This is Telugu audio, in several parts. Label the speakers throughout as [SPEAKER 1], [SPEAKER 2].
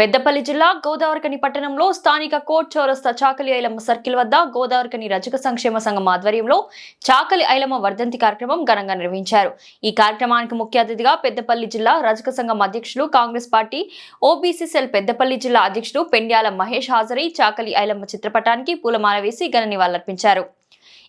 [SPEAKER 1] పెద్దపల్లి జిల్లా గోదావరికని పట్టణంలో స్థానిక కోట్ చౌరస్తా చాకలి ఐలమ్మ సర్కిల్ వద్ద గోదావరికని రజక సంక్షేమ సంఘం ఆధ్వర్యంలో చాకలి ఐలమ్మ వర్ధంతి కార్యక్రమం ఘనంగా నిర్వహించారు. ఈ కార్యక్రమానికి ముఖ్య అతిథిగా పెద్దపల్లి జిల్లా రజక సంఘం అధ్యక్షులు Congress party OBC cell Peddapalli జిల్లా అధ్యక్షుడు పెండ్యాల మహేష్ హాజరై చాకలి ఐలమ్మ చిత్రపటానికి పూలమాల వేసి ఘన నివాళులర్పించారు.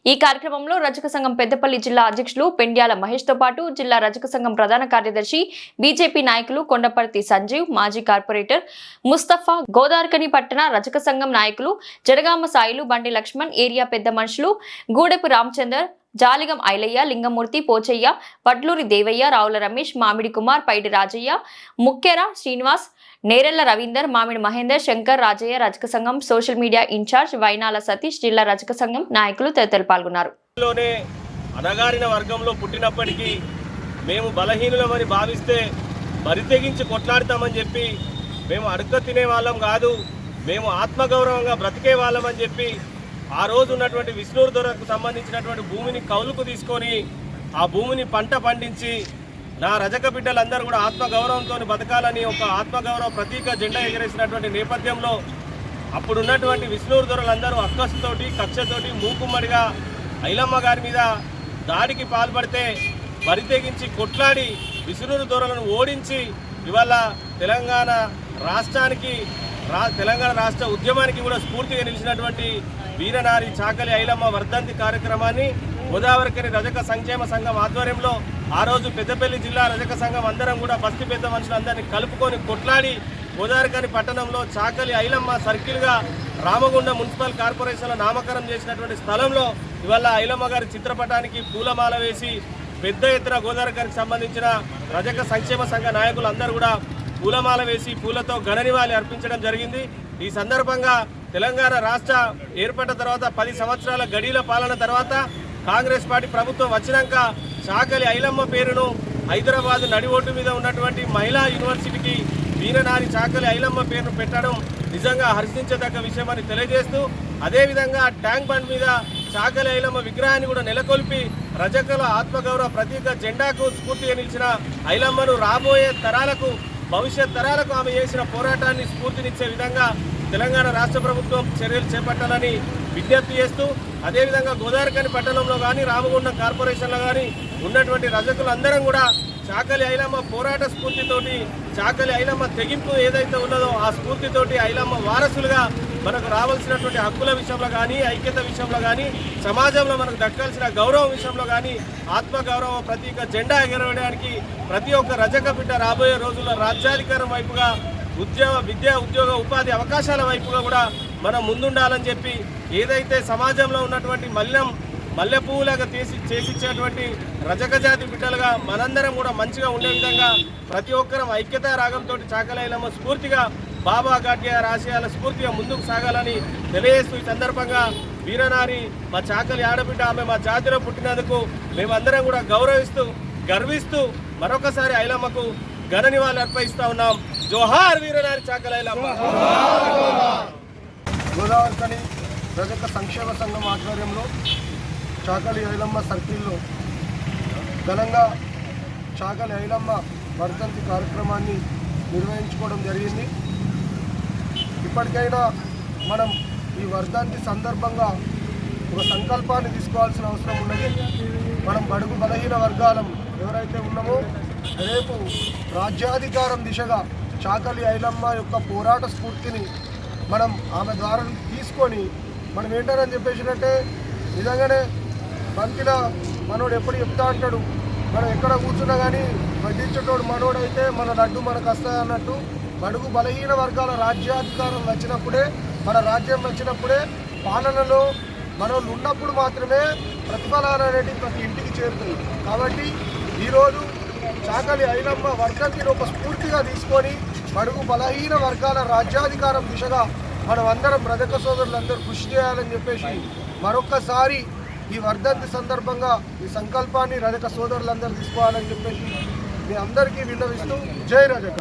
[SPEAKER 1] ఈ కార్యక్రమంలో రజక సంఘం పెద్దపల్లి జిల్లా అధ్యక్షులు పెండ్యాల మహేష్తో పాటు జిల్లా రజక సంఘం ప్రధాన కార్యదర్శి బీజేపీ నాయకులు కొండపర్తి సంజీవ్ మాజీ కార్పొరేటర్ ముస్తఫా గోదార్కని పట్టణ రజక సంఘం నాయకులు జడగామ సాయిలు బండి లక్ష్మణ్ ఏరియా పెద్ద మనుషులు గూడెపు రామచందర్ జాలిగం ఐలయ్య లింగమూర్తి పోచయ్య వడ్లూరి దేవయ్య రావుల రమేష్ మామిడి కుమార్ పైడి రాజయ్య ముక్కెర శ్రీనివాస్ నేరెళ్ళ రవీందర్ మామిడి మహేందర్ శంకర్ రాజయ్య రజక సంఘం social media in-charge Vainala Satish జిల్లా రజక సంఘం నాయకులు తదితరులు పాల్గొన్నారు.
[SPEAKER 2] అణగారిన వర్గంలో పుట్టినప్పటికీ మేము బలహీనులమని భావిస్తే బరి తెగించి కొట్లాడతామని చెప్పి మేము అడక తినే వాళ్ళం కాదు మేము ఆత్మగౌరవంగా బ్రతికే వాళ్ళమని చెప్పి ఆ రోజు ఉన్నటువంటి విష్ణూరు దొరకు సంబంధించినటువంటి భూమిని కౌలుకు తీసుకొని ఆ భూమిని పంట పండించి నా రజక బిడ్డలందరూ కూడా ఆత్మగౌరవంతో బతకాలని ఒక ఆత్మగౌరవ ప్రతీక జెండా ఎగరేసినటువంటి నేపథ్యంలో అప్పుడున్నటువంటి విష్ణూరు దొరలందరూ అక్కసుతోటి కక్షతోటి మూకుమ్మడిగా ఐలమ్మ గారి మీద దాడికి పాల్పడితే బరితెగించి కొట్లాడి విష్ణూరు దొరలను ఓడించి ఇవాళ తెలంగాణ రాష్ట్రానికి రా తెలంగాణ రాష్ట్ర ఉద్యమానికి కూడా స్ఫూర్తిగా నిలిచినటువంటి వీరనారి చాకలి ఐలమ్మ వర్ధంతి కార్యక్రమాన్ని గోదావరికని రజక సంక్షేమ సంఘం ఆధ్వర్యంలో ఆ రోజు పెద్దపల్లి జిల్లా రజక సంఘం అందరం కూడా బస్తీ పెద్ద మనుషులందరినీ కలుపుకొని కొట్లాడి గోదావరికని పట్టణంలో చాకలి ఐలమ్మ సర్కిల్గా రామగుండ మున్సిపల్ కార్పొరేషన్లో నామకరణం చేసినటువంటి స్థలంలో ఇవాళ ఐలమ్మ గారి చిత్రపటానికి పూలమాల వేసి పెద్ద ఎత్తున గోదావరికనికి సంబంధించిన రజక సంక్షేమ సంఘ నాయకులు అందరూ కూడా పూలమాల వేసి పూలతో ఘన నివాళి అర్పించడం జరిగింది. ఈ సందర్భంగా తెలంగాణ రాష్ట్ర ఏర్పడిన తర్వాత పది సంవత్సరాల గడీల పాలన తర్వాత కాంగ్రెస్ పార్టీ ప్రభుత్వం వచ్చినాక చాకలి ఐలమ్మ పేరును హైదరాబాద్ నడి ఓటు మీద ఉన్నటువంటి మహిళా యూనివర్సిటీకి వీరనారి చాకలి ఐలమ్మ పేరును పెట్టడం నిజంగా హర్షించదగ్గ విషయమని తెలియజేస్తూ అదేవిధంగా ట్యాంక్ బండ్ మీద చాకలి ఐలమ్మ విగ్రహాన్ని కూడా నెలకొల్పి రజకుల ఆత్మగౌరవ ప్రతీక జెండాకు స్ఫూర్తిగా నిలిచిన ఐలమ్మను రాబోయే తరాలకు భవిష్యత్ తరాలకు ఆమె చేసిన పోరాటాన్ని స్ఫూర్తినిచ్చే విధంగా తెలంగాణ రాష్ట్ర ప్రభుత్వం చర్యలు చేపట్టాలని విజ్ఞప్తి చేస్తూ అదేవిధంగా గోదావరికని పట్టణంలో కానీ రామగుండం కార్పొరేషన్లో కానీ ఉన్నటువంటి రజకులందరం కూడా చాకలి ఐలమ్మ పోరాట స్ఫూర్తితోటి చాకలి ఐలమ్మ తెగింపు ఏదైతే ఉన్నదో ఆ స్ఫూర్తితోటి ఐలమ్మ వారసులుగా మనకు రావాల్సినటువంటి హక్కుల విషయంలో కానీ ఐక్యత విషయంలో కానీ సమాజంలో మనకు దక్కాల్సిన గౌరవం విషయంలో కానీ ఆత్మగౌరవ ప్రతీక జెండా ఎగరవేయడానికి ప్రతి ఒక్క రజక బిడ్డ రాబోయే రోజుల్లో రాజ్యాధికారం వైపుగా ఉద్యోగ విద్య ఉద్యోగ ఉపాధి అవకాశాల వైపుగా కూడా మనం ముందుండాలని చెప్పి ఏదైతే సమాజంలో ఉన్నటువంటి మల్లెం మల్లెపూలాగా తీసి చేసిచ్చేటువంటి రజకజాతి బిడ్డలుగా మనందరం కూడా మంచిగా ఉండే విధంగా ప్రతి ఒక్కరం ఐక్యతా రాగంతో చాకలైలమ్మ స్ఫూర్తిగా బాబా గాడ్య ఆశయాల స్ఫూర్తిగా ముందుకు సాగాలని తెలియజేస్తూ ఈ సందర్భంగా వీరనారి మా చాకలి ఆడబిడ్డ ఆమె మా జాతిలో పుట్టినందుకు మేమందరం కూడా గౌరవిస్తూ గర్విస్తూ మరొకసారి ఐలమ్మకు ఘన నివాళులు అర్పయిస్తూ ఉన్నాం. జోహార్ వీరనారి చాకలైలమ్మ
[SPEAKER 3] గోదావరికని ప్రజల సంక్షేమ సంఘం ఆధ్వర్యంలో చాకలి ఐలమ్మ సర్కిల్లో ఘనంగా చాకలి ఐలమ్మ వర్ధంతి కార్యక్రమాన్ని నిర్వహించుకోవడం జరిగింది. ఇప్పటికైనా మనం ఈ వర్ధంతి సందర్భంగా ఒక సంకల్పాన్ని తీసుకోవాల్సిన అవసరం ఉన్నది. మనం బడుగు బలహీన వర్గాలం ఎవరైతే ఉన్నామో రేపు రాజ్యాధికారం దిశగా చాకలి ఐలమ్మ యొక్క పోరాట స్ఫూర్తిని మనం ఆమె ద్వారా తీసుకొని మనం ఏంటని చెప్పేసినట్టే నిజంగానే బంతిలో మనోడు ఎప్పుడు చెప్తా అంటాడు మనం ఎక్కడ కూర్చున్నా కానీ వడ్డించేటోడు మనోడైతే మన లడ్డు మనకు వస్తుంది అన్నట్టు బడుగు బలహీన వర్గాల రాజ్యాధికారం వచ్చినప్పుడే మన రాజ్యం వచ్చినప్పుడే పాలనలో మనోళ్ళు ఉన్నప్పుడు మాత్రమే ప్రతిఫలాలు అనేవి ప్రతి ఇంటికి చేరుతుంది కాబట్టి ఈరోజు చాకలి ఐలమ్మ వర్గంకి ఒక స్ఫూర్తిగా తీసుకొని మరుగు బలహీన వర్గాల రాజ్యాధికారం దిశగా మనం అందరం సోదరులందరూ కృషి చేయాలని చెప్పేసి మరొక్కసారి ఈ వర్ధంతి సందర్భంగా ఈ సంకల్పాన్ని రజక సోదరులందరూ తీసుకోవాలని చెప్పేసి మీ అందరికీ విన్నవిస్తూ జై రజక.